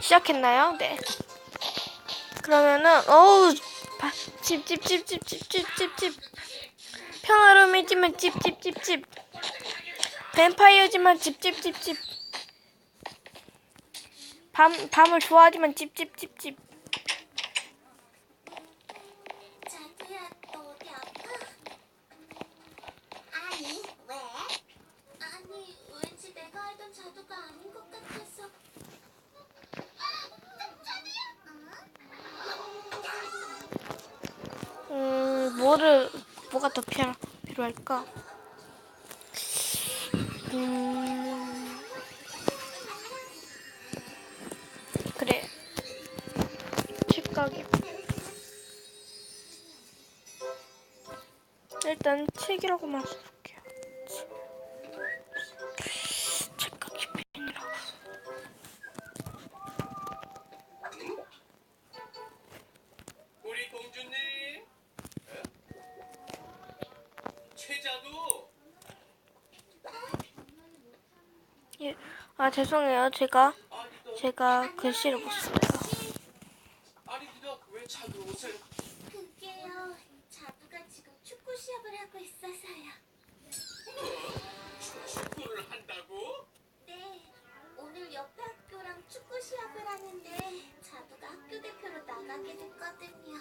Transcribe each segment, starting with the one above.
시작했나요? 네. 그러면은 어우 집집집집집집집집 평화로움이지만 집집집집 뱀파이어지만 집집집집 밤 밤을 좋아하지만 집집집집 자두야, 너 어디 아파? 아니, 왜? 아니, 왠지 내가 알던 자두가 아닌 것 같아서. 음 뭐를 뭐가 더 필요 필요할까? 음 그래. 집 가게 일단 책이라고만 써 아 죄송해요. 제가 제가 글씨를 못 써요. 아니 너왜 자도 옷을? 그게요, 자두가 지금 축구 시합을 하고 있어서요. 축구를 한다고? 네, 오늘 옆에 학교랑 축구 시합을 하는데 자두가 학교 대표로 나가게 됐거든요.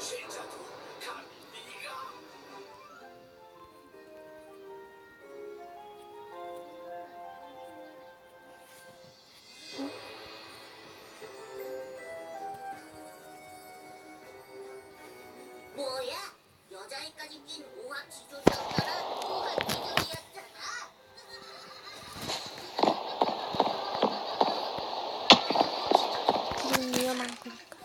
최자도 감히 네가? 여자애까지 낀. 오학 지존이었잖아. 그건 위험한 거니까.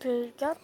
불곁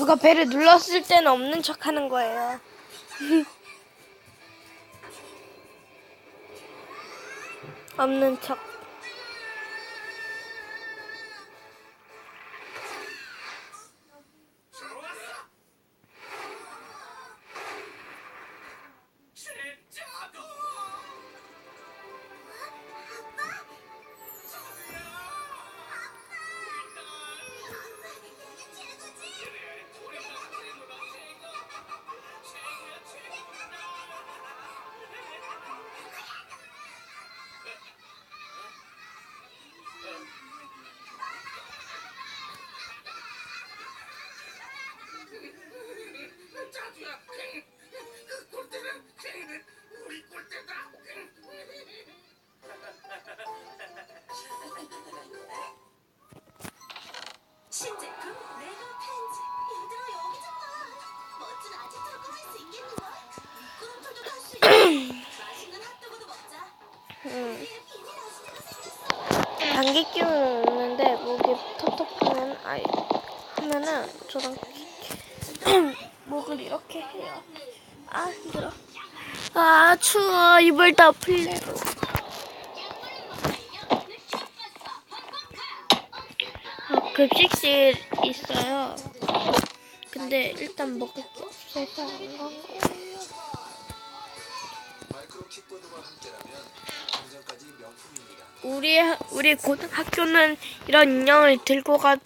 누가 배를 눌렀을 때는 없는 척 하는 거예요. 없는 척. 안개 끼우는 없는데 목이 텁텁하면 아이 하면은 저랑 목을 이렇게 해요. 아 힘들어. 아 추워 이불 다 풀려. 아, 급식실 있어요. 근데 일단 먹을 게 없어서 안간 거예요. 우리 우리 고등학교는 이런 인형을 들고 가도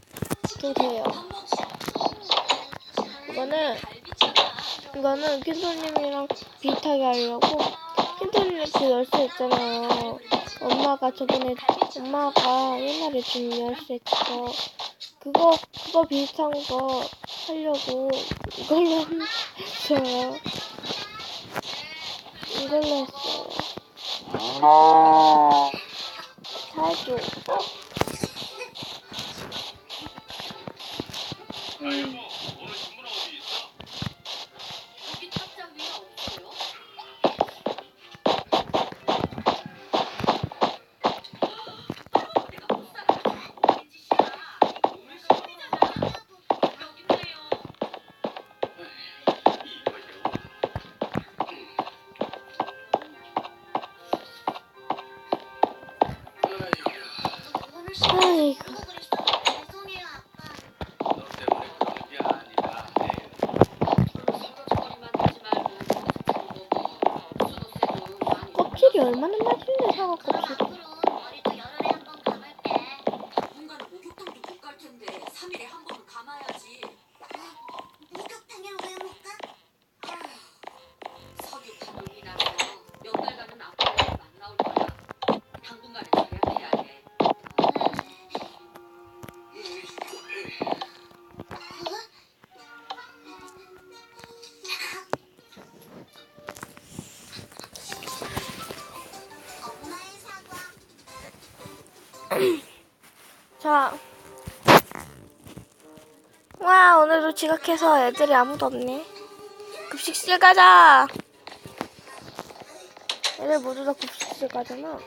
돼요. 이거는 이거는 킨토님이랑 비슷하게 하려고 킨토님 그 열쇠 있잖아요. 엄마가 저번에 엄마가 옛날에 준 열쇠 그거 그거 그거 비슷한 거 하려고 이걸로 했어요. 이걸로 했어요. 开始。 지각해서 애들이 아무도 없네. 급식실 가자. 애들 모두 다 급식실 가잖아.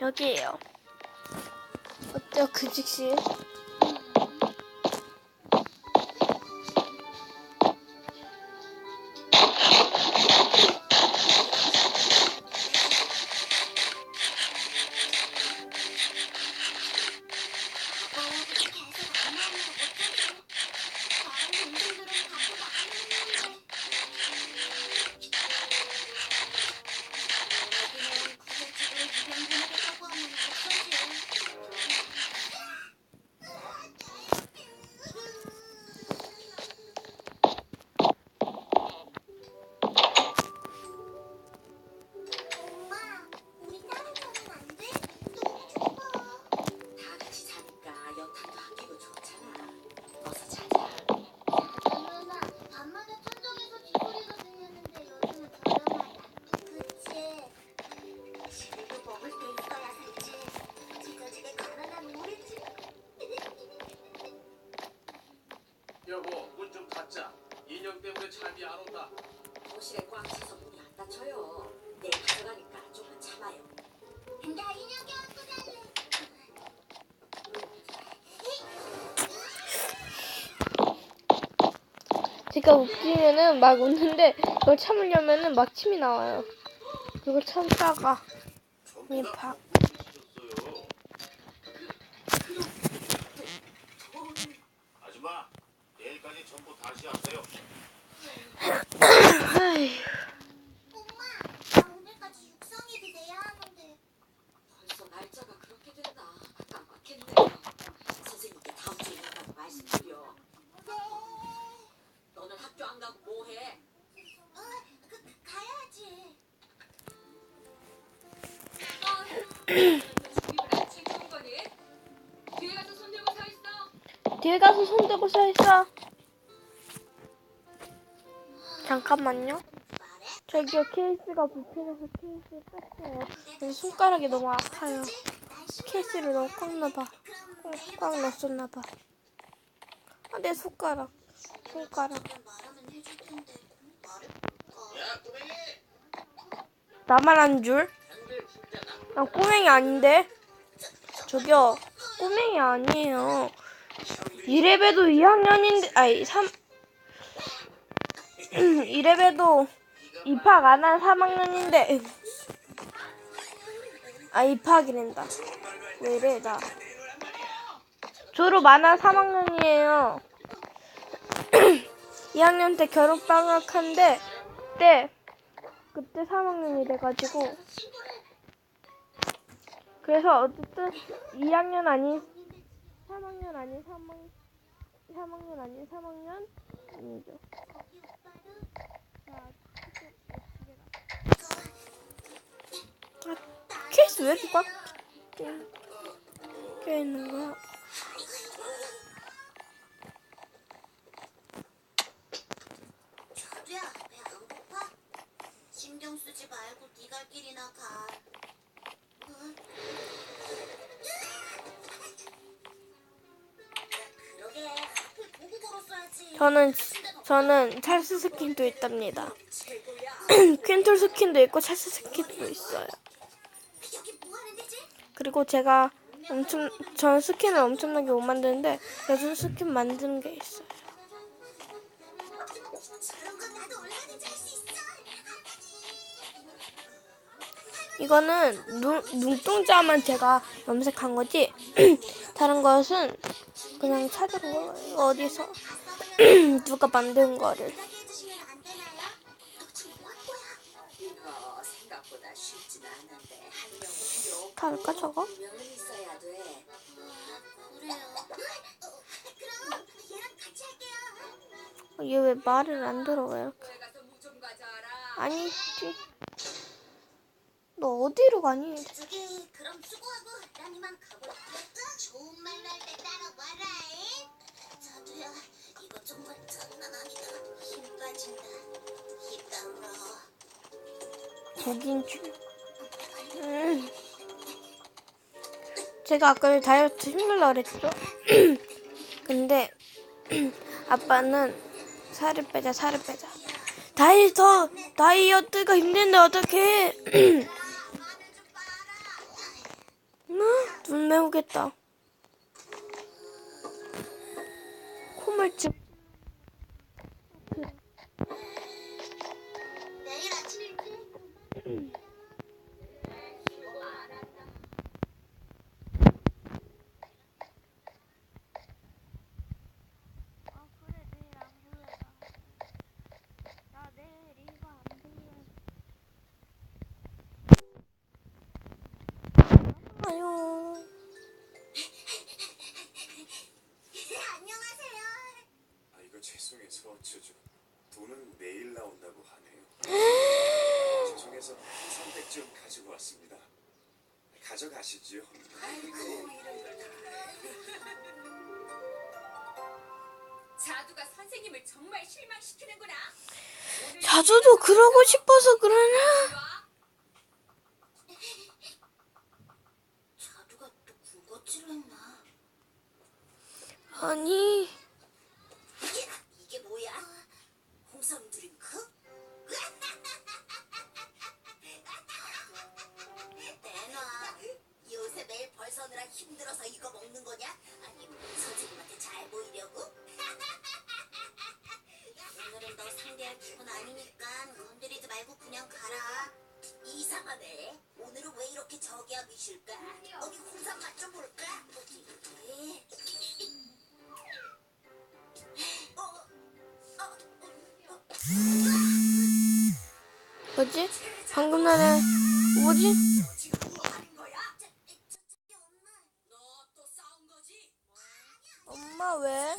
여기에요. 어때요, 그 급식실? 그러니까 웃기면은 막 웃는데 이걸 참으려면은 막 침이 나와요. 이걸 참다가 이 박. 아줌마 내일까지 전부 다시 하세요. 뒤에 가서 손 대고 서 있어. 잠깐만요. 저기요 케이스가 불편해서 케이스를 뺐어요. 손가락이 너무 아파요. 케이스를 너무 꽉 넣어봐. 꽉 넣었나봐. 아, 내 손가락. 손가락. 나만 한 줄? 난 꼬맹이 아닌데. 저기요. 꼬맹이 아니에요. 이래봬도 2학년인데, 아니, 3, 이래봬도 입학 안 한 3학년인데. 아, 입학이란다. 왜 이래, 나. 졸업 안 한 3학년이에요. 2학년 때 결혼 방학한데, 그때, 그때 3학년이 돼가지고. 그래서 어쨌든 2학년 아닌 3학년 아닌 3학년 3학년 아닌 3학년이죠. 아, 케이스 왜 이렇게 꽉 껴 있는 거야? 신경 쓰지 말고 네갈 길이나 가. 저는 저는 찰스 스킨도 있답니다. 퀸톨 스킨도 있고 찰스 스킨도 있어요. 그리고 제가 엄청 전 스킨을 엄청나게 못 만드는데 그래서 스킨 만드는 게 있어요. 이거는 눈, 눈동자만 제가 염색한 거지 다른 것은 그냥 찾은 거예요 어디서 누가 만든 거를 이야기 해주시면 안 되나요? 너 지금 뭐할 거야? 이거 생각보다 쉽지는 않은데 한 명은 필요 다 할까 저거? 분명은 있어야 돼. 그래요. 그럼 얘랑 같이 할게요. 얘왜 말을 안 들어 왜 이렇게 아니 씨. 너 어디로 가니? 저기 그럼 수고하고 난 이만 가볼게. 좋은 말날때 따라와라. 자두야 이거 정말 장난 아니다. 힘 빠진다. 힘. 독인 줄 음. 제가 아까 다이어트 힘들라 그랬죠? 근데 아빠는 살을 빼자 살을 빼자 다이어트 다이어트가 힘든데 어떡해 매우겠다. 콧물집 선생님을 정말 실망시키는구나. 자주도 그러고 싶어서 그러냐 자두가 또 군것질을 했나? 아니 그냥 가라. 이상하네. 오늘은 왜 이렇게 저기압이실까? 어디 홍삼 맛좀 볼까? 어디? 어, 어, 어, 뭐지 방금 전에 뭐지 또 싸운 거지? 엄마 왜